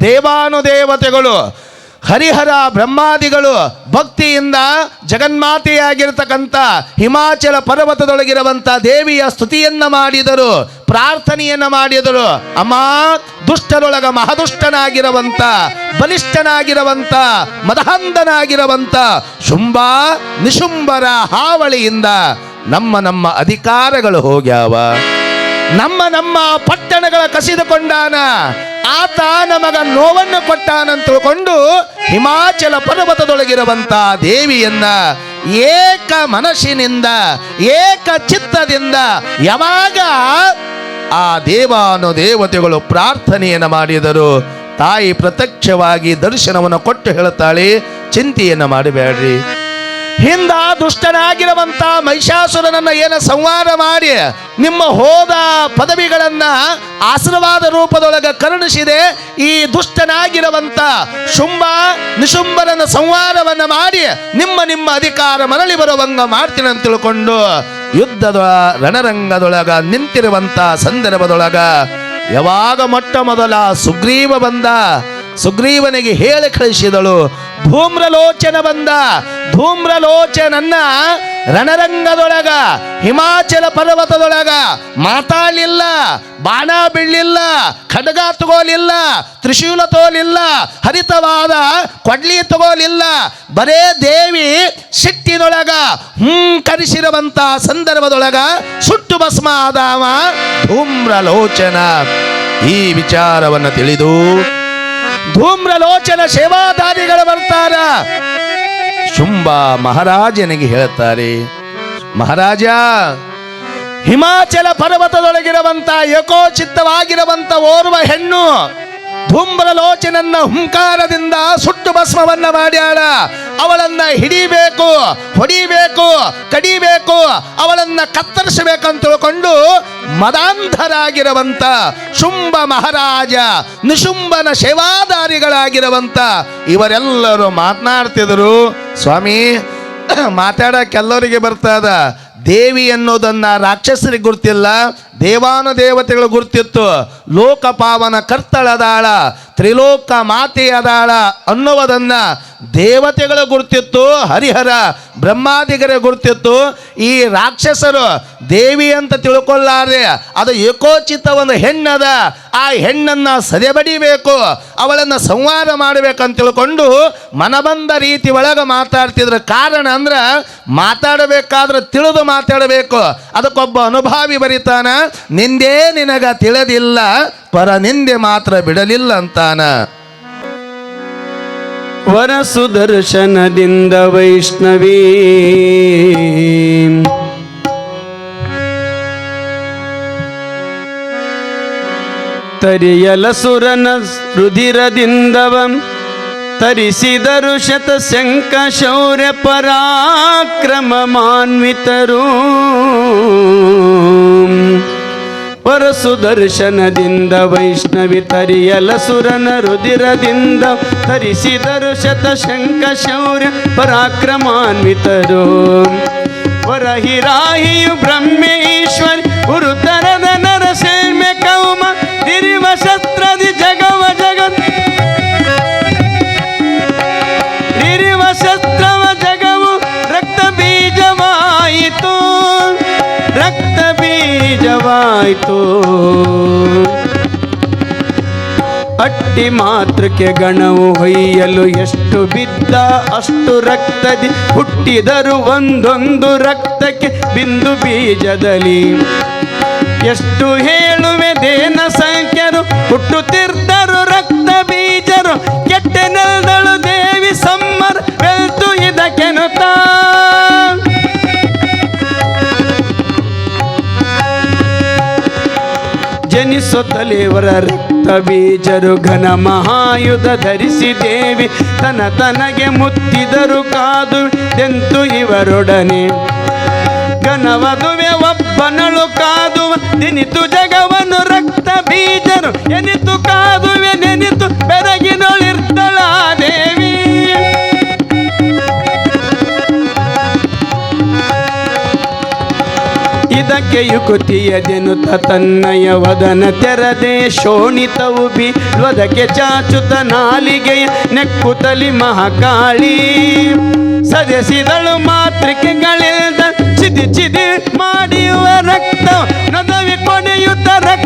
ದೇವಾನುದೇವತೆಗಳು, ಹರಿಹರ ಬ್ರಹ್ಮಾದಿಗಳು ಭಕ್ತಿಯಿಂದ ಜಗನ್ಮಾತೆಯಾಗಿರ್ತಕ್ಕಂಥ ಹಿಮಾಚಲ ಪರ್ವತದೊಳಗಿರುವಂಥ ದೇವಿಯ ಸ್ತುತಿಯನ್ನ ಮಾಡಿದರು, ಪ್ರಾರ್ಥನೆಯನ್ನ ಮಾಡಿದರು. ಅಮ್ಮ, ದುಷ್ಟರೊಳಗ ಮಹದುಷ್ಟನಾಗಿರುವಂಥ, ಬಲಿಷ್ಠನಾಗಿರುವಂಥ ಮದಹಂದನಾಗಿರುವಂಥ ಶುಂಭ ನಿಶುಂಬರ ಹಾವಳಿಯಿಂದ ನಮ್ಮ ನಮ್ಮ ಅಧಿಕಾರಗಳು ಹೋಗ್ಯಾವ. ನಮ್ಮ ನಮ್ಮ ಪಟ್ಟಣಗಳ ಕಸಿದುಕೊಂಡಾನ, ಆತ ನಮಗ ನೋವನ್ನು ಕೊಟ್ಟಾನಂತ ತಿಳ್ಕೊಂಡು ಹಿಮಾಚಲ ಪರ್ವತದೊಳಗಿರುವಂತ ದೇವಿಯನ್ನ ಏಕ ಮನಸ್ಸಿನಿಂದ, ಏಕ ಚಿತ್ತದಿಂದ ಯಾವಾಗ ಆ ದೇವಾನು ದೇವತೆಗಳು ಪ್ರಾರ್ಥನೆಯನ್ನು ಮಾಡಿದರು, ತಾಯಿ ಪ್ರತ್ಯಕ್ಷವಾಗಿ ದರ್ಶನವನ್ನು ಕೊಟ್ಟು ಹೇಳುತ್ತಾಳೆ ಚಿಂತೆಯನ್ನು ಮಾಡಬೇಡ್ರಿ. ಹಿಂದ ದುಷ್ಟನಾಗಿರುವಂತ ಮಹಿಷಾಸುರನನ್ನ ಏನ ಸಂವಾದ ಮಾಡಿ ನಿಮ್ಮ ಹೋದ ಪದವಿಗಳನ್ನ ಆಶೀರ್ವಾದ ರೂಪದೊಳಗೆ ಕರುಣಿಸಿದೆ, ಈ ದುಷ್ಟನಾಗಿರುವಂತ ಶುಂಭ ನಿಶುಂಭರನ ಸಂಹಾರವನ್ನು ಮಾಡಿ ನಿಮ್ಮ ನಿಮ್ಮ ಅಧಿಕಾರ ಮರಳಿ ಬರುವಂಗ ಮಾಡ್ತೀನಿ ಅಂತ ತಿಳ್ಕೊಂಡು ಯುದ್ಧದ ರಣರಂಗದೊಳಗ ನಿಂತಿರುವಂತ ಸಂದರ್ಭದೊಳಗ ಯಾವಾಗ ಮೊಟ್ಟ ಮೊದಲ ಸುಗ್ರೀವ ಬಂದ ಸುಗ್ರೀವನಿಗೆ ಹೇಳಿ ಕಳಿಸಿದಳು, ಧೂಮ್ರಲೋಚನ ಬಂದ. ಧೂಮ್ರಲೋಚನನ್ನ ರಣರಂಗದೊಳಗ, ಹಿಮಾಚಲ ಪರ್ವತದೊಳಗ ಮಾತಾಡಲಿಲ್ಲ. ಬಾಣ ಬೀಳಲಿಲ್ಲ ಖಡ್ಗ ತಗೋಲಿಲ್ಲ, ತ್ರಿಶೂಲ ತೋಲಿಲ್ಲ, ಹರಿತವಾದ ಕೊಡ್ಲಿ ತಗೋಲಿಲ್ಲ. ಬರೇ ದೇವಿ ಸಿಟ್ಟಿನೊಳಗ ಹ್ಮ್ ಕರಿಸಿರುವಂಥ ಸಂದರ್ಭದೊಳಗ ಸುಟ್ಟು ಭಸ್ಮ ಆದಾವ ಧೂಮ್ರಲೋಚನ. ಈ ವಿಚಾರವನ್ನು ತಿಳಿದು ಧೂಮ್ರಲೋಚನ ಸೇವಾದಾರಿಗಳು ಬರ್ತಾರ. ಶುಂಭ ಮಹಾರಾಜನಿಗೆ ಹೇಳ್ತಾರೆ ಮಹಾರಾಜ ಹಿಮಾಚಲ ಪರ್ವತದೊಳಗಿರುವಂತ ಏಕೋಚಿತ್ತವಾಗಿರುವಂತ ಓರ್ವ ಹೆಣ್ಣು ಧೂಮ್ರಲೋಚನನ್ನ ಹುಂಕಾರದಿಂದ ಸುಟ್ಟು ಭಸ್ಮವನ್ನ ಮಾಡ್ಯಾಳ. ಅವಳನ್ನ ಹಿಡಿಬೇಕು, ಹೊಡಿಬೇಕು, ಕಡಿಬೇಕು, ಅವಳನ್ನ ಕತ್ತರಿಸಬೇಕಂತ ತಿಳ್ಕೊಂಡು ಮದಾಂಧರಾಗಿರುವಂತ ಶುಂಭ ಮಹಾರಾಜ, ನಿಶುಂಭನ ಸೇವಾದಾರಿಗಳಾಗಿರುವಂತ ಇವರೆಲ್ಲರೂ ಮಾತನಾಡ್ತಿದ್ರು. ಸ್ವಾಮಿ ಮಾತಾಡಕ್ಕೆಲ್ಲರಿಗೆ ಬರ್ತದ? ದೇವಿ ಅನ್ನೋದನ್ನ ರಾಕ್ಷಸರಿಗೆ ಗುರ್ತಿಲ್ಲ ದೇವಾನು ದೇವತೆಗಳು ಗುರ್ತಿತ್ತು. ಲೋಕಪಾವನ ಕರ್ತಳದಾಳ ತ್ರಿಲೋಕ ಮಾತೆಯದಾಳ ಅನ್ನುವುದನ್ನ ದೇವತೆಗಳು ಗುರುತಿತ್ತು, ಹರಿಹರ, ಬ್ರಹ್ಮಾದಿಗರ ಗುರುತಿತ್ತು. ಈ ರಾಕ್ಷಸರು ದೇವಿ ಅಂತ ತಿಳ್ಕೊಳ್ಳಾರೆ ಅದು ಏಕೋಚಿತ ಒಂದು ಹೆಣ್ಣದ, ಆ ಹೆಣ್ಣನ್ನು ಸದೆಬಡಿಬೇಕು, ಅವಳನ್ನು ಸಂವಾದ ಮಾಡಬೇಕಂತ ತಿಳ್ಕೊಂಡು ಮನಬಂದ ರೀತಿ ಒಳಗೆ ಮಾತಾಡ್ತಿದ್ರ. ಕಾರಣ ಅಂದ್ರೆ ಮಾತಾಡಬೇಕಾದ್ರೆ ತಿಳಿದು ಮಾತಾಡಬೇಕು. ಅದಕ್ಕೊಬ್ಬ ಅನುಭಾವಿ ಬರಿತಾನ, ನಿಂದೇ ನಿನಗ ತಿಳಿದಿಲ್ಲ ಪರ ನಿಂದೆ ಮಾತ್ರ ಬಿಡಲಿಲ್ಲ ಅಂತಾನ. ವರ ಸುದರ್ಶನದಿಂದ ವೈಷ್ಣವೀ. ತರಿಯಲ ಸುರನ ರುಧಿರದಿಂದವಂ ತರಿಸಿದರು ಶತಶಂಕ ಶೌರ್ಯ ಪರಾಕ್ರಮ ಮಾನ್ವಿತರು. ಪರಸುದರ್ಶನದಿಂದ ವೈಷ್ಣವಿ ತರಿಯಲ ಸುರನ ರುದಿರದಿಂದ ತರಿಸಿದರು ಶತಶಂಕ ಶೌರ್ಯ ಪರಾಕ್ರಮಾನ್ವಿತರು. ವರಹಿರಾಹಿಯು ಬ್ರಹ್ಮೇಶ್ವರಿ ಗುರುತರದ ಬೀಜವಾಯಿತು ಅಟ್ಟಿ ಮಾತ್ರಕ್ಕೆ ಗಣವು ಹೊಯ್ಯಲು ಎಷ್ಟು ಬಿದ್ದ ಅಷ್ಟು ರಕ್ತದಿ. ಹುಟ್ಟಿದರು ಒಂದೊಂದು ರಕ್ತಕ್ಕೆ ಬಿಂದು ಬೀಜದಲ್ಲಿ. ಎಷ್ಟು ಹೇಳುವೆ ದೇನ ಸಂಖ್ಯರು ಹುಟ್ಟುತ್ತಿರ್ದರು ರಕ್ತ ಬೀಜರು. ಕೆಟ್ಟ ನೆಲದಳು ದೇವಿ ಸಮ್ಮರ್ ಬೆಲ್ತು ಇದಕ್ಕೆನುತ್ತ ಜನಿಸುತ್ತಲೇವರ ರಕ್ತ ಬೀಜರು ಘನ ಮಹಾಯುಧ ಧರಿಸಿ ದೇವಿ ತನ ತನಗೆ ಮುತ್ತಿದರು ಕಾದು ತೆಂತು ಇವರೊಡನೆ. ಘನವದುವೆ ಒಬ್ಬನಳು ಕಾದುವ ನೆನಿತು ಜಗವನ್ನು ರಕ್ತ ಬೀಜರು ಎನಿತು ಕಾದುವೆ ನೆನಿತು ಬೆರಗಿನೊಳಿರ್ತಳ ದೇವಿ ಇದಕ್ಕೆ ಯುಕುತಿಯ ಜನು ತನ್ನಯ ವದನ ತೆರದೆ ಶೋಣಿತವು ವದಕ್ಕೆ ಚಾಚುತ ನಾಲಿಗೆಯ ನೆಕ್ಕುತಲಿ ಮಹಾಕಾಳಿ. ಸದಸಿದಳು ಮಾತೃಕೆಗಳಿಲ್ದ ಚಿದಿ ಚಿದಿ ಮಾಡಿಯುವ ರಕ್ತ ನದವಿ ಕೊನೆಯುತ್ತ ರಕ್ತ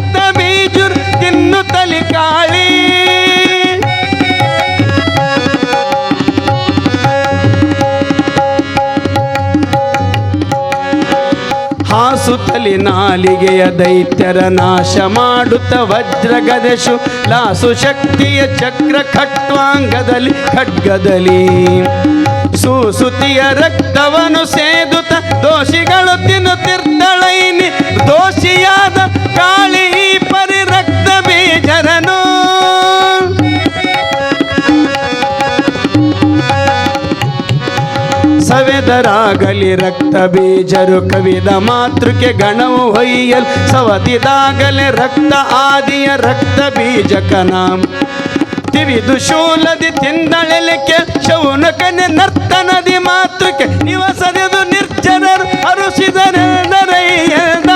ಹಾಸುತ್ತಲಿ ನಾಲಿಗೆಯ ದೈತ್ಯರ ನಾಶ ಮಾಡುತ್ತ ವಜ್ರಗದಶು ಲಾಸು ಶಕ್ತಿಯ ಚಕ್ರ ಖಟ್ವಾಂಗದಲ್ಲಿ, ಖಡ್ಗದಲ್ಲಿ. ಸೂಸುತಿಯ ರಕ್ತವನ್ನು ಸೇದುತ್ತ ದೋಷಿಗಳು ತಿನ್ನುತ್ತಿರ್ತಳೈನಿ ದೋಷಿಯಾದ ಕಾಳಿ ಸವೆದರಾಗಲಿ ರಕ್ತ ಬೀಜರು ಕವಿದ ಮಾತೃಕೆ ಗಣವು ಹೊಯ್ಯಲ್. ಸವತಿದಾಗಲೇ ರಕ್ತ ಆದಿಯ ರಕ್ತ ಬೀಜ ಕನಾಂ ತಿವಿದು ಶೂಲದಿ ತಿಂದಳಲಿಕ್ಕೆ ಶೌನಕನೆ ನರ್ತನದಿ ಮಾತೃಕೆ. ನಿವಸದೆದು ನಿರ್ಜನರು ಅರುಸಿದರೆಂದರಯ್ಯದ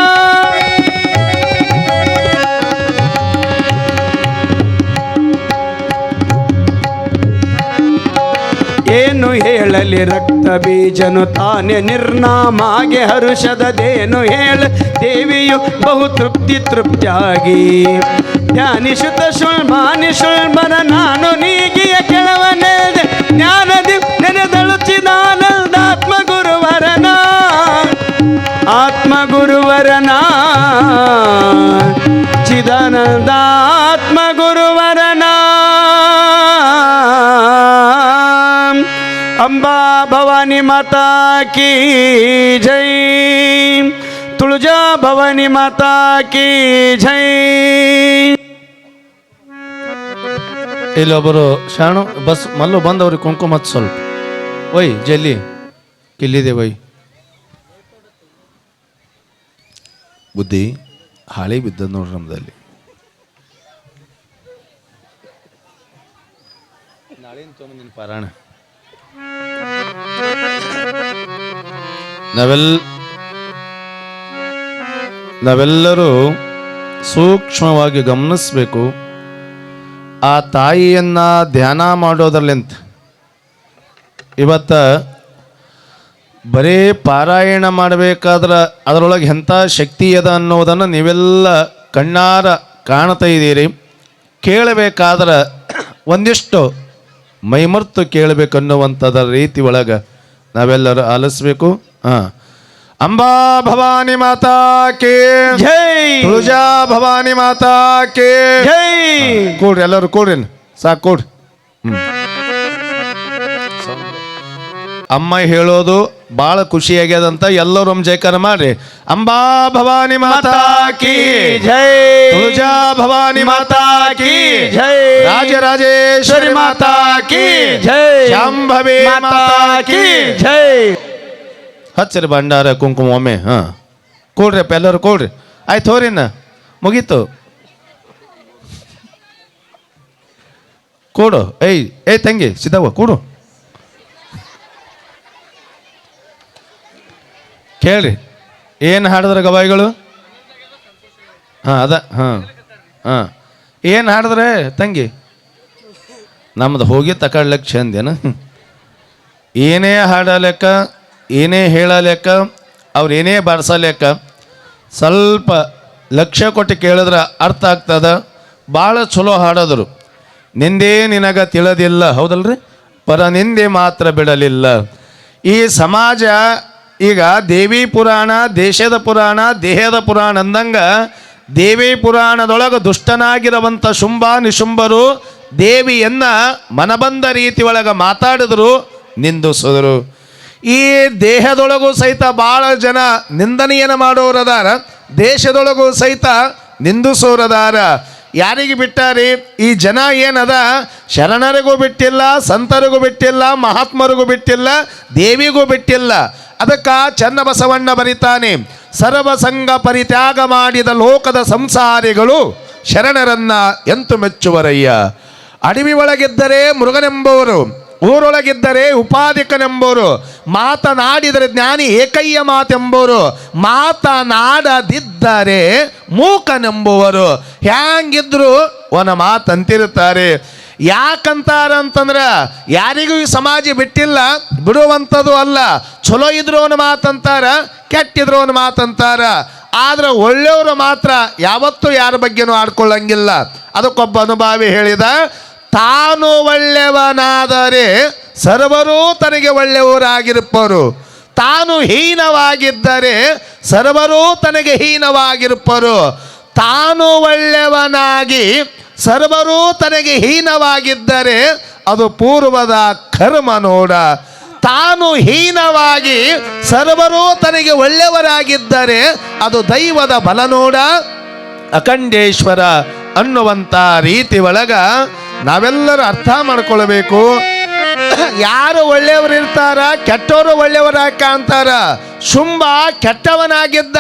ಏನು ಹೇಳಲಿ ರಕ್ತ ಬೀಜನು ತಾನೆ ನಿರ್ನಾಮಾಗೆ ಹರುಷದೇನು ಹೇಳ ದೇವಿಯು ಬಹು ತೃಪ್ತಿ ತೃಪ್ತಿಯಾಗಿ. ಧ್ಯಾನಿಸುತ್ತ ಶುಲ್ಮಾನಿ ಶುಲ್ಮನ ನಾನು ನೀಗಿಯ ಕೆಳವನೆದೆ, ಜ್ಞಾನದಿ ನೆನೆದಳು ಚಿದಾನಂದಾತ್ಮ ಗುರುವರನ ಆತ್ಮ ಗುರುವರನ ಚಿದಾನಂದಾತ್ಮ ಗುರುವರನ ಅಂಬಾ ಭವಾನಿ ಮಾತಾ ಕಿ ಜೈ. ತುಳಜಾ ಭವಾನಿ ಮಾತಾ ಕಿ ಜೈ. ಇಲ್ಲೊಬ್ಬರು ಶಾಣು ಬಸ್ ಮಲ್ಲು ಬಂದವ್ರಿಗೆ ಕುಂಕುಮ ಸ್ವಲ್ಪ. ಒಯ್ ಜಲ್ಲಿ. ಕಿಲ್ಲಿದೆ ಒಯ್. ಬುದ್ಧಿ ಹಾಳಿ ಬಿದ್ದದ ನೋಡ್ರಿ ನಮ್ದಲ್ಲಿ. ನಾಳಿನ ಪಾರಾಯಣ. ನಾವೆಲ್, ನಾವೆಲ್ಲರೂ ಸೂಕ್ಷ್ಮವಾಗಿ ಗಮನಿಸಬೇಕು. ಆ ತಾಯಿಯನ್ನ ಧ್ಯಾನ ಮಾಡೋದ್ರಲ್ಲಿಂತ ಇವತ್ತ ಬರೀ ಪಾರಾಯಣ ಮಾಡಬೇಕಾದ್ರೆ ಅದರೊಳಗೆ ಎಂಥ ಶಕ್ತಿ ಅದ ಅನ್ನೋದನ್ನು ನೀವೆಲ್ಲ ಕಣ್ಣಾರ ಕಾಣ್ತಾ ಇದ್ದೀರಿ. ಕೇಳಬೇಕಾದ್ರೆ ಒಂದಿಷ್ಟು ಮೈಮರ್ತು ಕೇಳಬೇಕನ್ನುವಂಥದ್ರ ರೀತಿ ಒಳಗೆ ನಾವೆಲ್ಲರೂ ಆಲಿಸ್ಬೇಕು. ಹಾಂ. ಅಂಬಾ ಭವಾನಿ ಮಾತಾ ಕೇ. ಜೈ. ತುಳಜಾ ಭವಾನಿ ಮಾತಾ ಕೇ. ಜೈ. ಕೊಡ್ರಿ ಎಲ್ಲರೂ ಕೊಡ್ರಿ ಸಾಕು ಕೊಡ್ರಿ. ಅಮ್ಮ ಹೇಳೋದು ಭಾಳ ಖುಷಿಯಾಗ್ಯದಂತ ಎಲ್ಲರೂ ಒಮ್ಮೆ ಜಯಕಾರ ಮಾಡ್ರಿ. ಅಂಬಾ ಭವಾನಿ ಮಾತಾ ಕಿ. ಜೈ. ತುಳಜಾ ಭವಾನಿ ಮಾತಾ ಕಿ. ಜೈ. ರಾಜರಾಜೇಶ್ವರಿ ಮಾತಾ ಕಿ. ಜೈ. ಶಾಂಭವಿ ಮಾತಾ ಕಿ. ಜೈ. ಹಚ್ಚರಿ ಭಂಡಾರ, ಕುಂಕುಮ ಒಮ್ಮೆ, ಹಾಂ. ಕೂಡ್ರಿಪ್ಪ ಎಲ್ಲರೂ ಕೊಡ್ರಿ. ಆಯ್ತು ಹೋರಿನ ಮುಗೀತು. ಕೊಡು. ಏಯ್ ಏಯ್ ತಂಗಿ ಸಿದ್ದವ್ವ ಕೊಡು. ಕೇಳ್ರಿ. ಏನು ಹಾಡಿದ್ರೆ ಗವಾಯಿಗಳು? ಹಾಂ, ಅದ, ಹಾಂ ಹಾಂ. ಏನು ಹಾಡಿದ್ರೆ ತಂಗಿ? ನಮ್ದು ಹೋಗಿ ತಕೊಳ್ಳಕ್ಕೆ ಚಂದೇನು? ಏನೇ ಹಾಡಲೆಕ್ಕ ಏನೇ ಹೇಳಲೇಕ, ಅವ್ರು ಏನೇ ಬಾರಿಸಲೇಕ, ಸ್ವಲ್ಪ ಲಕ್ಷ್ಯ ಕೊಟ್ಟು ಕೇಳಿದ್ರೆ ಅರ್ಥ ಆಗ್ತದೆ, ಭಾಳ ಚಲೋ ಹಾಡೋದ್ರು. ನಿಂದೇ ನಿನಗ ತಿಳಿದಿಲ್ಲ, ಹೌದಲ್ರಿ? ಪರ ನಿಂದೆ ಮಾತ್ರ ಬಿಡಲಿಲ್ಲ. ಈ ಸಮಾಜ ಈಗ ದೇವಿ ಪುರಾಣ, ದೇಶದ ಪುರಾಣ, ದೇಹದ ಪುರಾಣ ಅಂದಂಗೆ, ದೇವಿ ಪುರಾಣದೊಳಗೆ ದುಷ್ಟನಾಗಿರುವಂಥ ಶುಂಭ ನಿಶುಂಭರು ದೇವಿಯನ್ನು ಮನಬಂದ ರೀತಿ ಒಳಗೆ ಮಾತಾಡಿದ್ರು, ನಿಂದಿಸಿದ್ರು. ಈ ದೇಹದೊಳಗೂ ಸಹಿತ ಭಾಳ ಜನ ನಿಂದನೆಯನ್ನು ಮಾಡೋರದಾರ, ದೇಶದೊಳಗೂ ಸಹಿತ ನಿಂದಿಸೋರದಾರ. ಯಾರಿಗೆ ಬಿಟ್ಟಾರಿ? ಈ ಜನ ಏನದ? ಶರಣರಿಗೂ ಬಿಟ್ಟಿಲ್ಲ, ಸಂತರಿಗೂ ಬಿಟ್ಟಿಲ್ಲ, ಮಹಾತ್ಮರಿಗೂ ಬಿಟ್ಟಿಲ್ಲ, ದೇವಿಗೂ ಬಿಟ್ಟಿಲ್ಲ. ಅದಕ್ಕ ಚನ್ನಬಸವಣ್ಣ ಬರಿತಾನೆ, ಸರ್ವಸಂಗ ಪರಿತ್ಯಾಗ ಮಾಡಿದ ಲೋಕದ ಸಂಸಾರಿಗಳು ಶರಣರನ್ನ ಎಂತು ಮೆಚ್ಚುವರಯ್ಯ ಅಡವಿ ಒಳಗಿದ್ದರೆ ಮೃಗನೆಂಬುವರು ಊರೊಳಗಿದ್ದರೆ ಉಪಾಧಿಕನೆಂಬುವರು, ಮಾತನಾಡಿದರೆ ಜ್ಞಾನಿ ಏಕಯ್ಯ ಮಾತೆಂಬುವರು, ಮಾತನಾಡದಿದ್ದರೆ ಮೂಕನೆಂಬುವರು. ಹ್ಯಾಂಗಿದ್ರು ಒನ ಮಾತಂತಿರುತ್ತಾರೆ. ಯಾಕಂತಾರ ಅಂತಂದ್ರೆ ಯಾರಿಗೂ ಈ ಸಮಾಜ ಬಿಟ್ಟಿಲ್ಲ, ಬಿಡುವಂಥದ್ದು ಅಲ್ಲ. ಚಲೋ ಇದ್ರು ಅವನ ಮಾತಂತಾರ, ಕೆಟ್ಟಿದ್ರು ಅವನ ಮಾತಂತಾರ. ಆದ್ರೆ ಒಳ್ಳೆಯವರು ಮಾತ್ರ ಯಾವತ್ತೂ ಯಾರ ಬಗ್ಗೆನೂ ಆಡ್ಕೊಳ್ಳಂಗಿಲ್ಲ. ಅದಕ್ಕೊಬ್ಬ ಅನುಭಾವಿ ಹೇಳಿದ ತಾನು ಒಳ್ಳೆಯವನಾದರೆ ಸರ್ವರೂ ತನಗೆ ಒಳ್ಳೆಯವರಾಗಿರುಪ್ಪರು ತಾನು ಹೀನವಾಗಿದ್ದರೆ ಸರ್ವರೂ ತನಗೆ ಹೀನವಾಗಿರುಪ್ಪರು ತಾನು ಒಳ್ಳೆಯವನಾಗಿ ಸರ್ವರೂ ತನಗೆ ಹೀನವಾಗಿದ್ದರೆ ಅದು ಪೂರ್ವದ ಕರ್ಮ ನೋಡ. ತಾನು ಹೀನವಾಗಿ ಸರ್ವರೂ ತನಗೆ ಒಳ್ಳೆಯವರಾಗಿದ್ದರೆ ಅದು ದೈವದ ಬಲ ನೋಡ. ಅಖಂಡೇಶ್ವರ ಅನ್ನುವಂಥ ರೀತಿ ಒಳಗ ನಾವೆಲ್ಲರೂ ಅರ್ಥ ಮಾಡ್ಕೊಳ್ಬೇಕು. ಯಾರು ಒಳ್ಳೆಯವರು ಇರ್ತಾರ ಕೆಟ್ಟವರು ಒಳ್ಳೆಯವರ ಅಂತಾರ. ಶುಂಭ ಕೆಟ್ಟವನಾಗಿದ್ದ,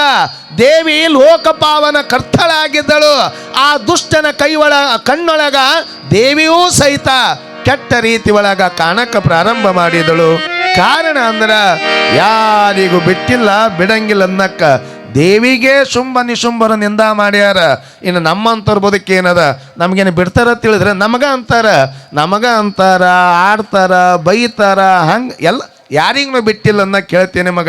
ದೇವಿ ಲೋಕಪಾವನ ಕರ್ತಳಾಗಿದ್ದಳು. ಆ ದುಷ್ಟನ ಕೈಯೊಳ ಕಣ್ಣೊಳಗ ದೇವಿಯೂ ಸಹಿತ ಕೆಟ್ಟ ರೀತಿ ಒಳಗ ಕಾಣಕ ಪ್ರಾರಂಭ ಮಾಡಿದಳು. ಕಾರಣ ಅಂದ್ರ ಯಾರಿಗೂ ಬಿಟ್ಟಿಲ್ಲ, ಬಿಡಂಗಿಲ್ಲ ಅನ್ನಕ್ಕ. ದೇವಿಗೆ ಶುಂಭ ನಿಶುಂಭರ ನಿಂದ ಮಾಡ್ಯಾರ. ಇನ್ನು ನಮ್ಮಂಥವ್ರ ಬದುಕೇನದ ನಮಗೇನು ಬಿಡ್ತಾರ ತಿಳಿದ್ರೆ ನಮಗ ಅಂತಾರ. ನಮಗ ಅಂತಾರ, ಆಡ್ತಾರ, ಬೈತಾರ, ಹಂಗೆ ಎಲ್ಲ ಯಾರಿಗೂ ಬಿಟ್ಟಿಲ್ಲ ಅನ್ನ ಕೇಳ್ತೀನಿ ಮಗ.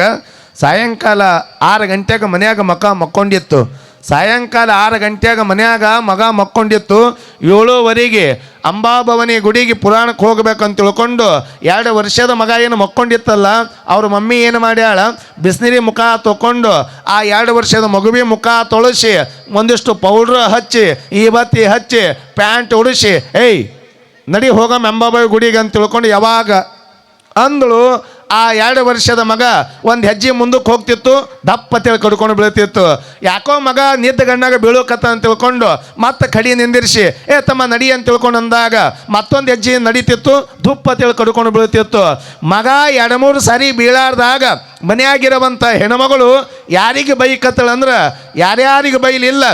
ಸಾಯಂಕಾಲ ಆರು ಗಂಟೆಗೆ ಮನ್ಯಾಗ ಮಕ ಮಕ್ಕೊಂಡಿತ್ತು. ಸಾಯಂಕಾಲ ಆರು ಗಂಟೆಯಾಗ ಮನ್ಯಾಗ ಮಗ ಮಕ್ಕೊಂಡಿತ್ತು. ಏಳುವರೆಗೆ ಅಂಬಾಭವನಿ ಗುಡಿಗೆ ಪುರಾಣಕ್ಕೆ ಹೋಗ್ಬೇಕಂತ ತಿಳ್ಕೊಂಡು ಎರಡು ವರ್ಷದ ಮಗ ಏನು ಮಕ್ಕೊಂಡಿತ್ತಲ್ಲ, ಅವ್ರ ಮಮ್ಮಿ ಏನು ಮಾಡ್ಯಾಳ? ಬಿಸಿನೀರಿ ಮುಖ ತೊಗೊಂಡು ಆ ಎರಡು ವರ್ಷದ ಮಗುವಿ ಮುಖ ತೊಳಸಿ ಒಂದಿಷ್ಟು ಪೌಡ್ರ್ ಹಚ್ಚಿ ಈ ಬತ್ತಿ ಹಚ್ಚಿ, ಪ್ಯಾಂಟ್ ಉಡಿಸಿ, ಏಯ್, ನಡಿ ಹೋಗಮ್ಮ ಅಂಬಾಬಾಯಿ ಗುಡಿಗೆ ಅಂತ ತಿಳ್ಕೊಂಡು ಯಾವಾಗ ಅಂದಳು. ಆ ಎರಡು ವರ್ಷದ ಮಗ ಒಂದು ಹೆಜ್ಜೆ ಮುಂದಕ್ಕೆ ಹೋಗ್ತಿತ್ತು, ದಪ್ಪ ತಿಳಿ ಕಡ್ಕೊಂಡು ಬೀಳ್ತಿತ್ತು. ಯಾಕೋ ಮಗ ನಿದ್ದ ಗಣ್ಣಾಗ ಬೀಳೋಕತ್ತ ಅಂತ ತಿಳ್ಕೊಂಡು ಮತ್ತೆ ಕಡಿ ನಿಂದಿರಿಸಿ, ಏ ತಮ್ಮ ನಡಿ ಅಂತ ತಿಳ್ಕೊಂಡು ಅಂದಾಗ ಮತ್ತೊಂದು ಹೆಜ್ಜೆ ನಡೀತಿತ್ತು ದುಪ್ಪ ತಿಳಿ ಕಡ್ಕೊಂಡು ಬೀಳ್ತಿತ್ತು. ಮಗ ಎರಡು ಮೂರು ಸಾರಿ ಬೀಳಾರ್ದಾಗ ಮನೆಯಾಗಿರುವಂಥ ಹೆಣ್ಮಗಳು ಯಾರಿಗೆ ಬೈಕತ್ತಳಂದ್ರೆ, ಯಾರ್ಯಾರಿಗೆ ಬೈಲಿಲ್ಲ.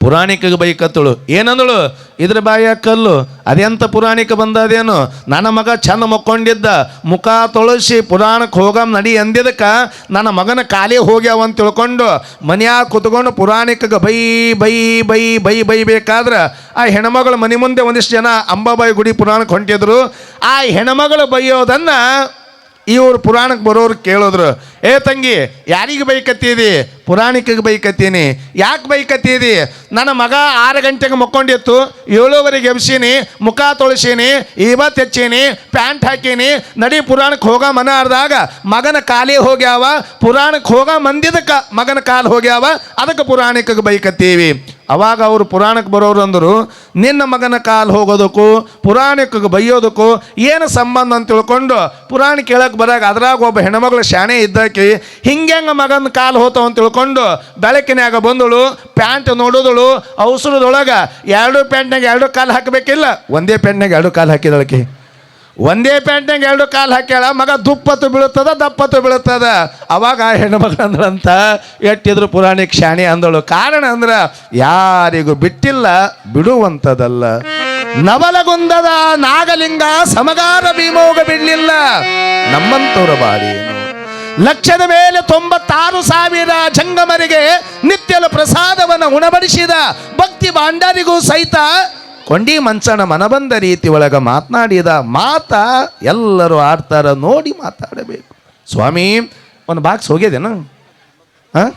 ಪುರಾಣಿಕಗೆ ಬೈಕತ್ತಳು ಏನಂದಳು? ಇದ್ರ ಬಾಯ ಕಲ್ಲು. ಅದೆಂತ ಪುರಾಣಿಕ ಬಂದದೇನು? ನನ್ನ ಮಗ ಚಂದ ಮಕ್ಕೊಂಡಿದ್ದ. ಮುಖ ತೊಳಸಿ ಪುರಾಣಕ್ಕೆ ಹೋಗಮ್ ನಡಿ ಅಂದಿದ್ದಕ್ಕ ನನ್ನ ಮಗನ ಕಾಲೇ ಹೋಗ್ಯಾವ ಅಂತ ತಿಳ್ಕೊಂಡು ಮನ್ಯಾಗ ಕುತ್ಕೊಂಡು ಪುರಾಣಿಕಗೆ ಬೈ ಬೈ ಬೈ ಬೈ ಬೈಬೇಕಾದ್ರೆ ಆ ಹೆಣ್ಮಗಳು ಮನೆ ಮುಂದೆ ಒಂದಿಷ್ಟು ಜನ ಅಂಬಾಬಾಯಿ ಗುಡಿ ಪುರಾಣಕ್ಕೆ ಹೊಂಟಿದ್ರು. ಆ ಹೆಣ್ಮಗಳು ಬೈಯೋದನ್ನ ಇವ್ರು ಪುರಾಣಕ್ಕೆ ಬರೋರು ಕೇಳಿದ್ರು, ಏ ತಂಗಿ, ಯಾರಿಗೆ ಬೈಕತ್ತೀದಿ? ಪುರಾಣಿಕಗೆ ಬೈಕತ್ತೀನಿ. ಯಾಕೆ ಬೈಕತ್ತೀದಿ? ನನ್ನ ಮಗ ಆರು ಗಂಟೆಗೆ ಮಕ್ಕೊಂಡಿತ್ತು, ಏಳುವರೆಗೆ ಎಬ್ಸೀನಿ, ಮುಖ ತೊಳಸೀನಿ ಇವತ್ತು ಹೆಚ್ಚೀನಿ, ಪ್ಯಾಂಟ್ ಹಾಕೀನಿ, ನಡಿ ಪುರಾಣಕ್ಕೆ ಹೋಗ ಮನ ಅರ್ದಾಗ ಮಗನ ಕಾಲೇ ಹೋಗ್ಯಾವ, ಪುರಾಣಕ್ಕೆ ಹೋಗ ಮಂದಿದಕ್ಕೆ ಮಗನ ಕಾಲು ಹೋಗ್ಯಾವ, ಅದಕ್ಕೆ ಪುರಾಣಿಕಗೆ ಬೈಕತ್ತೀವಿ. ಅವಾಗ ಅವರು ಪುರಾಣಕ್ಕೆ ಬರೋರು ಅಂದರು, ನಿನ್ನ ಮಗನ ಕಾಲು ಹೋಗೋದಕ್ಕೂ, ಪುರಾಣಕ್ಕೆ ಬೈಯೋದಕ್ಕೂ ಏನು ಸಂಬಂಧ ಅಂತ ತಿಳ್ಕೊಂಡು ಪುರಾಣ ಕೇಳಕ್ಕೆ ಬರಾಗ ಅದ್ರಾಗ ಒಬ್ಬ ಹೆಣ್ಮಗಳು ಶಾಣೆ ಇದ್ದಾಕಿ ಹಿಂಗ್ಯಾಂಗ ಮಗನ ಕಾಲು ಹೋತಾವ ಅಂತ ತಿಳ್ಕೊಂಡು ಬೆಳಕಿನಾಗ ಬಂದಳು, ಪ್ಯಾಂಟ್ ನೋಡೋದಳು ಔಷಧದೊಳಗೆ ಎರಡು ಪ್ಯಾಂಟ್ನಾಗ ಎರಡು ಕಾಲು ಹಾಕಬೇಕಿಲ್ಲ. ಒಂದೇ ಪ್ಯಾಂಟ್ನಾಗ ಎರಡು ಕಾಲು ಹಾಕಿದಳಕಿ. ಒಂದೇ ಪ್ಯಾಂಟ್ನಾಗ ಎರಡು ಕಾಲು ಹಾಕ್ಯಾಳ, ಮಗ ದುಪ್ಪತ್ತು ಬೀಳುತ್ತದ, ದಪ್ಪತ್ತು ಬೀಳುತ್ತದ. ಅವಾಗ ಆ ಅಂದ್ರಂತ ಎಟ್ಟಿದ್ರು ಪುರಾಣಿ ಕ್ಷಾಣಿ ಅಂದಳು. ಕಾರಣ ಅಂದ್ರ ಯಾರಿಗೂ ಬಿಟ್ಟಿಲ್ಲ ಬಿಡುವಂಥದ್ದಲ್ಲ ನವಲಗುಂದದ ನಾಗಲಿಂಗ ಸಮಗಾರ ಭೀಮೋಗ ಬಿಡಲಿಲ್ಲ. ನಮ್ಮಂತವರ ಬಾಡಿ ಲಕ್ಷದ ಮೇಲೆ ತೊಂಬತ್ತಾರು ಸಾವಿರ ಜಂಗಮರಿಗೆ ನಿತ್ಯಲ ಪ್ರಸಾದವನ್ನು ಉಣಬಡಿಸಿದ ಭಕ್ತಿ ಭಾಂಡಾರಿಗೂ ಸಹಿತ ಕೊಂಡಿ ಮಂಚನ ಮನಬಂದ ರೀತಿ ಒಳಗ ಮಾತನಾಡಿದ ಮಾತ ಎಲ್ಲರೂ ಆಡ್ತಾರ ನೋಡಿ ಮಾತಾಡಬೇಕು. ಸ್ವಾಮಿ, ಒಂದು ಬಾಕ್ಸ್ ಹೋಗ್ಯದೇನು? ಹಾಂ?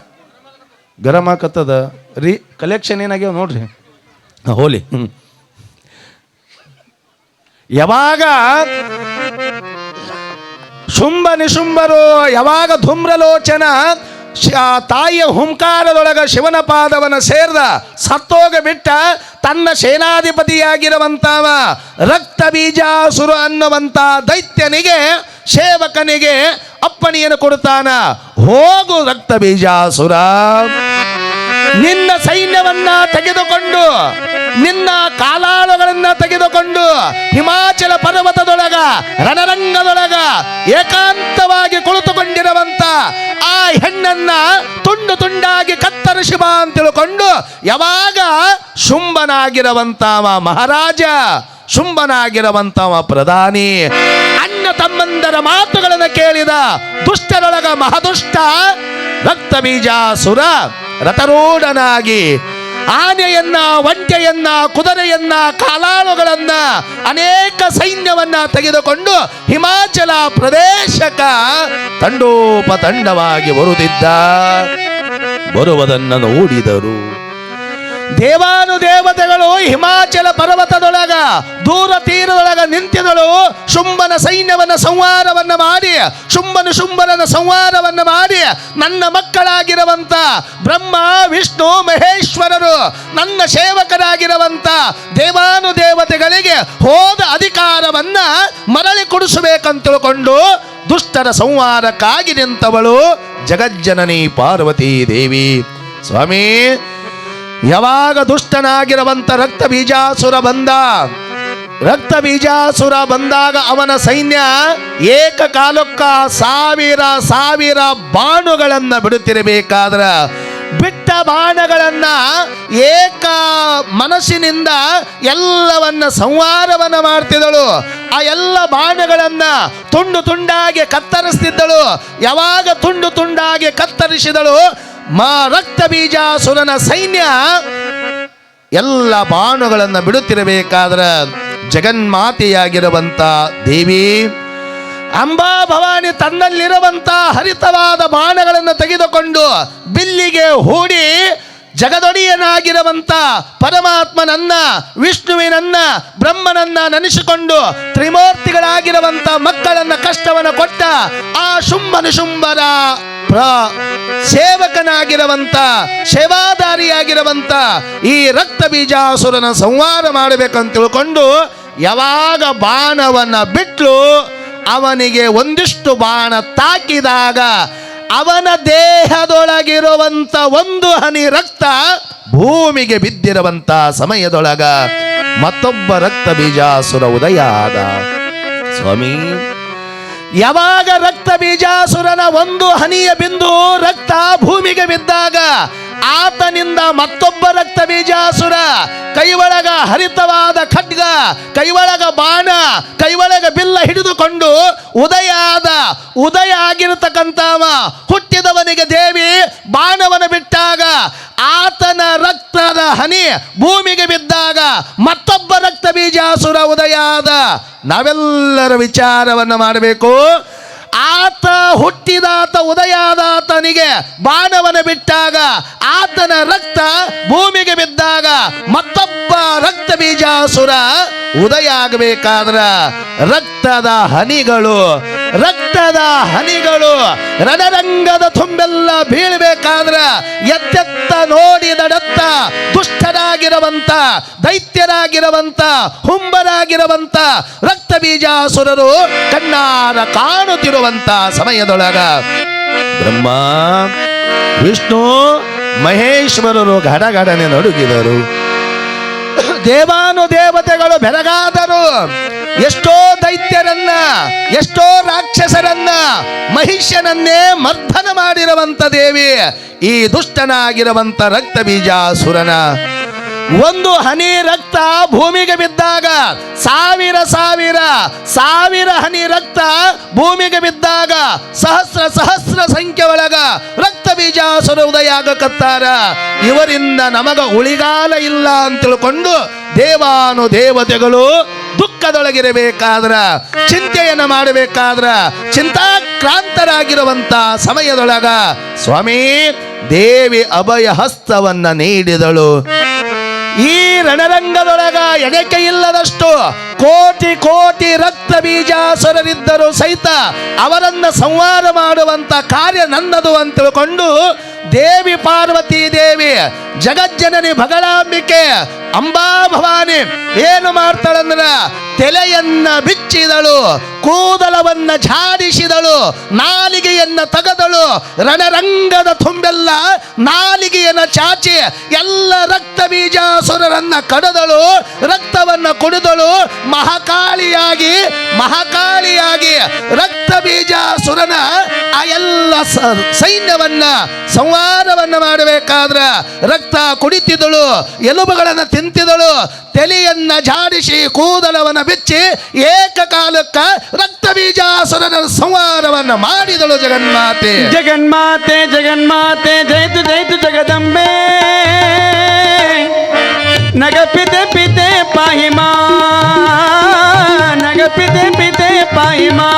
ಗರಮ್ ಹಾಕತ್ತದ ರೀ ಕಲೆಕ್ಷನ್ ಏನಾಗ್ಯಾವ ನೋಡ್ರಿ. ಹೋಲಿ. ಯಾವಾಗ ಶುಂಭ ನಿಶುಂಭರು, ಯಾವಾಗ ಧೂಮ್ರಲೋಚನ ತಾಯಿಯ ಹುಂಕಾರದೊಳಗ ಶಿವನ ಪಾದವನ ಸೇರ್ದ ಸತ್ತೋಗ ಬಿಟ್ಟ ತನ್ನ ಸೇನಾಧಿಪತಿಯಾಗಿರುವಂತವ ರಕ್ತ ಬೀಜಾಸುರ ಅನ್ನುವಂತ ದೈತ್ಯನಿಗೆ, ಸೇವಕನಿಗೆ ಅಪ್ಪಣಿಯನ್ನು ಕೊಡ್ತಾನ ಹೋಗು ರಕ್ತ ಬೀಜಾಸುರ. ನಿನ್ನ ಸೈನ್ಯವನ್ನ ತೆಗೆದುಕೊಂಡು, ನಿನ್ನ ಕಾಲಾಳುಗಳನ್ನ ತೆಗೆದುಕೊಂಡು ಹಿಮಾಚಲ ಪರ್ವತದೊಳಗ, ರಣರಂಗದೊಳಗ ಏಕಾಂತವಾಗಿ ಕುಳಿತುಕೊಂಡಿರುವಂತ ಆ ಹೆಣ್ಣನ್ನ ತುಂಡು ತುಂಡಾಗಿ ಕತ್ತರಿಸಿ ಅಂತ ತಿಳ್ಕೊಂಡು ಯಾವಾಗ ಶುಂಭನಾಗಿರುವಂತ ಮಹಾರಾಜ ಶುಂಭನಾಗಿರುವಂತವ ಪ್ರಧಾನಿ. ಅಣ್ಣ ತಮ್ಮಂದರ ಮಾತುಗಳನ್ನು ಕೇಳಿದ ದುಷ್ಟರೊಳಗ ಮಹದುಷ್ಟ ರಕ್ತ ಬೀಜಾಸುರ ರಥರೂಢನಾಗಿ ಆನೆಯನ್ನ, ಒಂಟೆಯನ್ನ, ಕುದುರೆಯನ್ನ, ಕಾಲಾಳುಗಳನ್ನ, ಅನೇಕ ಸೈನ್ಯವನ್ನ ತೆಗೆದುಕೊಂಡು ಹಿಮಾಚಲ ಪ್ರದೇಶಕ ತಂಡೋಪತಂಡವಾಗಿ ಬರುತ್ತಿದ್ದ. ಬರುವುದನ್ನು ನೋಡಿದರು ದೇವಾನುದೇವತೆಗಳು ಹಿಮಾಚಲ ಪರ್ವತದೊಳಗ, ದೂರ ತೀರದೊಳಗ ನಿಂತಿದಳು ಶುಂಭನ ಸೈನ್ಯವನ್ನ ಸಂಹಾರವನ್ನ ಮಾಡಿ, ಶುಂಭನ ಶುಂಭರನ ಸಂಹಾರವನ್ನ ಮಾಡಿ ನನ್ನ ಮಕ್ಕಳಾಗಿರುವಂತ ಬ್ರಹ್ಮ, ವಿಷ್ಣು, ಮಹೇಶ್ವರರು ನನ್ನ ಸೇವಕರಾಗಿರುವಂತ ದೇವಾನುದೇವತೆಗಳಿಗೆ ಹೋದ ಅಧಿಕಾರವನ್ನ ಮರಳಿ ಕೊಡಿಸಬೇಕಂತ ತಿಳ್ಕೊಂಡು ದುಷ್ಟರ ಸಂಹಾರಕ್ಕಾಗಿ ನಿಂತವಳು ಜಗಜ್ಜನನಿ ಪಾರ್ವತೀ ದೇವಿ. ಸ್ವಾಮಿ ಯಾವಾಗ ದುಷ್ಟನಾಗಿರುವಂತ ರಕ್ತ ಬೀಜಾಸುರ ಬಂದ? ರಕ್ತ ಬೀಜಾಸುರ ಬಂದಾಗ ಅವನ ಸೈನ್ಯ ಏಕಕಾಲಕ್ಕ ಸಾವಿರ ಸಾವಿರ ಬಾಣುಗಳನ್ನ ಬಿಡುತ್ತಿರಬೇಕಾದ್ರ ಬಿಟ್ಟ ಬಾಣಗಳನ್ನ ಏಕ ಮನಸ್ಸಿನಿಂದ ಎಲ್ಲವನ್ನ ಸಂಹಾರವನ್ನ ಮಾಡ್ತಿದ್ದಳು. ಆ ಎಲ್ಲ ಬಾಣಗಳನ್ನ ತುಂಡು ತುಂಡಾಗಿ ಕತ್ತರಿಸ್ತಿದ್ದಳು. ಯಾವಾಗ ತುಂಡು ತುಂಡಾಗಿ ಕತ್ತರಿಸಿದಳು? ಮಾ ರಕ್ತ ಬೀಜಾಸುರನ ಸೈನ್ಯ ಎಲ್ಲ ಬಾಣುಗಳನ್ನು ಬಿಡುತ್ತಿರಬೇಕಾದ್ರ ಜಗನ್ಮಾತೆಯಾಗಿರುವಂತ ದೇವಿ. ಅಂಬಾ ಭವಾನಿ ತನ್ನಲ್ಲಿರುವಂತ ಹರಿತವಾದ ಬಾಣಗಳನ್ನು ತೆಗೆದುಕೊಂಡು ಬಿಲ್ಲಿಗೆ ಹೂಡಿ ಜಗದೊಡೆಯನಾಗಿರುವಂತ ಪರಮಾತ್ಮನನ್ನ, ವಿಷ್ಣುವಿನನ್ನ, ಬ್ರಹ್ಮನನ್ನ ನೆನೆಸಿಕೊಂಡು ತ್ರಿಮೂರ್ತಿಗಳಾಗಿರುವಂತ ಮಕ್ಕಳನ್ನ ಕಷ್ಟವನ್ನು ಕೊಟ್ಟ ಆ ಶುಂಭನ ಶುಂಭರ ಪ್ರ ಸೇವಕನಾಗಿರುವಂತ, ಸೇವಾದಾರಿಯಾಗಿರುವಂತ ಈ ರಕ್ತ ಬೀಜಾಸುರನ ಸಂವಾರ ಮಾಡಬೇಕಂತ ತಿಳ್ಕೊಂಡು ಯಾವಾಗ ಬಾಣವನ್ನ ಬಿಟ್ಲು, ಅವನಿಗೆ ಒಂದಿಷ್ಟು ಬಾಣ ತಾಕಿದಾಗ ಅವನ ದೇಹದೊಳಗಿರುವಂತ ಒಂದು ಹನಿ ರಕ್ತ ಭೂಮಿಗೆ ಬಿದ್ದಿರುವಂತ ಸಮಯದೊಳಗ ಮತ್ತೊಬ್ಬ ರಕ್ತ ಬೀಜಾಸುರ ಉದಯ ಆದ. ಸ್ವಾಮಿ ಯಾವಾಗ ರಕ್ತ ಬೀಜಾಸುರನ ಒಂದು ಹನಿಯ ಬಿಂದು ರಕ್ತ ಭೂಮಿಗೆ ಬಿದ್ದಾಗ ಆತನಿಂದ ಮತ್ತೊಬ್ಬ ರಕ್ತ ಬೀಜಾಸುರ, ಕೈವಳಗ ಹರಿತವಾದ ಖಡ್ಗ, ಕೈವಳಗ ಬಾಣ, ಕೈವಳಗ ಬಿಲ್ಲ ಹಿಡಿದುಕೊಂಡು ಉದಯಾದ ಉದಯ ಆಗಿರತಕ್ಕಂತವ ಹುಟ್ಟಿದವನಿಗೆ ದೇವಿ ಬಾಣವನ್ನು ಬಿಟ್ಟಾಗ, ಆತನ ರಕ್ತದ ಹನಿ ಭೂಮಿಗೆ ಬಿದ್ದಾಗ ಮತ್ತೊಬ್ಬ ರಕ್ತ ಬೀಜಾಸುರ ಉದಯಾದ. ನಾವೆಲ್ಲರ ವಿಚಾರವನ್ನು ಮಾಡಬೇಕು. ಆತ ಹುಟ್ಟಿದಾತ, ಉದಯಾದಾತನಿಗೆ ಬಾಣವನ ಬಿಟ್ಟಾಗ, ಆತನ ರಕ್ತ ಭೂಮಿಗೆ ಬಿದ್ದಾಗ ಮತ್ತೊಬ್ಬ ರಕ್ತ ಬೀಜಾಸುರ ಉದಯ ಆಗಬೇಕಾದ್ರ ರಕ್ತದ ಹನಿಗಳು ರಕ್ತದ ಹನಿಗಳು, ರಣರಂಗದ ತುಂಬೆಲ್ಲ ಬೀಳ್ಬೇಕಾದ್ರೆ ಎತ್ತೆತ್ತ ನೋಡಿ ನಡತ್ತ ದುಷ್ಟರಾಗಿರುವಂತ, ದೈತ್ಯರಾಗಿರುವಂತ, ಹುಂಬರಾಗಿರುವಂತ ರಕ್ತ ಬೀಜಾಸುರರು ಕಣ್ಣಾರ ಕಾಣುತ್ತಿರುವಂತ ಸಮಯದೊಳಗ ಬ್ರಹ್ಮ, ವಿಷ್ಣು, ಮಹೇಶ್ವರರು ಗಡಗಡನೆ ನಡುಗಿದರು. ದೇವಾನು ದೇವತೆಗಳು ಬೆರಗಾದರು. ಎಷ್ಟೋ ದೈತ್ಯರನ್ನ, ಎಷ್ಟೋ ರಾಕ್ಷಸರನ್ನ ಮಹಿಷ್ಯನನ್ನೇ ಮರ್ಧನ ಮಾಡಿರುವಂತ ದೇವಿ, ಈ ದುಷ್ಟನಾಗಿರುವಂತ ರಕ್ತ ಬೀಜಾಸುರನ ಒಂದು ಹನಿ ರಕ್ತ ಭೂಮಿಗೆ ಬಿದ್ದಾಗ, ಸಾವಿರ ಸಾವಿರ ಸಾವಿರ ಹನಿ ರಕ್ತ ಭೂಮಿಗೆ ಬಿದ್ದಾಗ, ಸಹಸ್ರ ಸಹಸ್ರ ಸಂಖ್ಯೆ ಒಳಗ ರಕ್ತ ಬೀಜ ಉದಯ ಆಗಕತ್ತಾರ ಇವರಿಂದ ನಮಗ ಉಳಿಗಾಲ ಇಲ್ಲ ಅಂತ ತಿಳ್ಕೊಂಡು ದೇವಾನು ದೇವತೆಗಳು ದುಃಖದೊಳಗಿರಬೇಕಾದ್ರ, ಚಿಂತೆಯನ್ನು ಮಾಡಬೇಕಾದ್ರ, ಚಿಂತಾಕ್ರಾಂತರಾಗಿರುವಂತ ಸಮಯದೊಳಗ ಸ್ವಾಮಿ ದೇವಿ ಅಭಯ ಹಸ್ತವನ್ನ ನೀಡಿದಳು. ಈ ರಣರಂಗದೊಳಗ ಎಣಿಕೆ ಇಲ್ಲದಷ್ಟು ಕೋಟಿ ಕೋಟಿ ರಕ್ತ ಬೀಜಾಸುರರಿದ್ದರೂ ಸಹಿತ ಅವರನ್ನ ಸಂವಾದ ಮಾಡುವಂತ ಕಾರ್ಯ ನನ್ನದು ಅಂತ ತಿಳ್ಕೊಂಡು ದೇವಿ ಪಾರ್ವತಿ ದೇವಿ ಜಗಜ್ಜನನಿ ಭಗಳಾಂಬಿಕೆ ಅಂಬಾ ಭವಾನಿ ಏನು ಮಾಡ್ತಾಳಂದ್ರ ತೆಲೆಯನ್ನ ಬಿಚ್ಚಿದಳು, ಕೂದಲವನ್ನ ಝಾಡಿಸಿದಳು, ನಾಲಿಗೆಯನ್ನ ತಗದಳು, ರಣರಂಗದ ತುಂಬೆಲ್ಲ ನಾಲಿಗೆಯನ್ನ ಚಾಚಿ ಎಲ್ಲ ರಕ್ತ ಬೀಜಾಸುರರನ್ನ ಕಡದಳು, ರಕ್ತವನ್ನ ಕುಡಿದಳು, ಮಹಾಕಾಳಿಯಾಗಿ ಮಹಾಕಾಳಿಯಾಗಿ ರಕ್ತ ಬೀಜಾಸುರನ ಆ ಎಲ್ಲ ಸೈನ್ಯವನ್ನ ಸಂವಾದವನ್ನು ಮಾಡಬೇಕಾದ್ರೆ ರಕ್ತ ಕುಡಿತಿದಳು ಎಲುಬುಗಳನ್ನು ತಿಂತಿದಳು ತಲೆಯನ್ನು ಝಾಡಿಸಿ ಕೂದಲವನ್ನು ಬಿಚ್ಚಿ ಏಕಕಾಲಕ್ಕ ರಕ್ತ ಬೀಜಾಸುರನ ಸಂವಾದವನ್ನು ಮಾಡಿದಳು ಜಗನ್ಮಾತೆ. ಜಗನ್ಮಾತೆ ಜಗನ್ಮಾತೆ ಜಯತು ಜಯತು ಜಗದಂಬೆ. ನಗ ಪಿತೆ ಪಿತೆ ಪಾಹಿಮಾ. ನಗ ಪಿತೆ ಪಿತೆ ಪಾಹಿಮಾ.